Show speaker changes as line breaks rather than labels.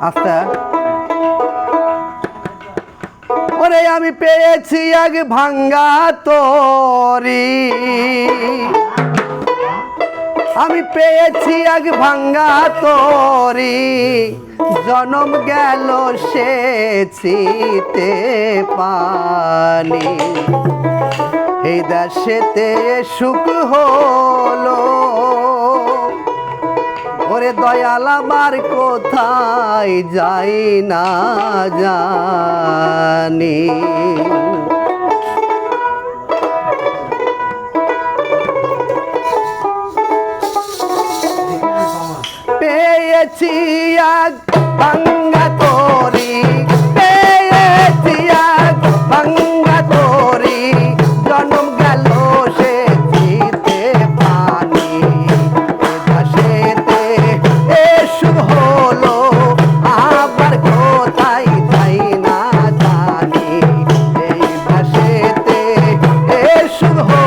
আস্তে। ওরে, আমি পেয়েছি এক ভাঙ্গা তোরি। আমি পেয়েছি এক ভাঙ্গা তোরি। জনম গেল সেছিতে পানি। এই দাসেতে সুখ হলো। দয়াল আবার কোথায় যাই না জানি। পেয়েছি এক should hold.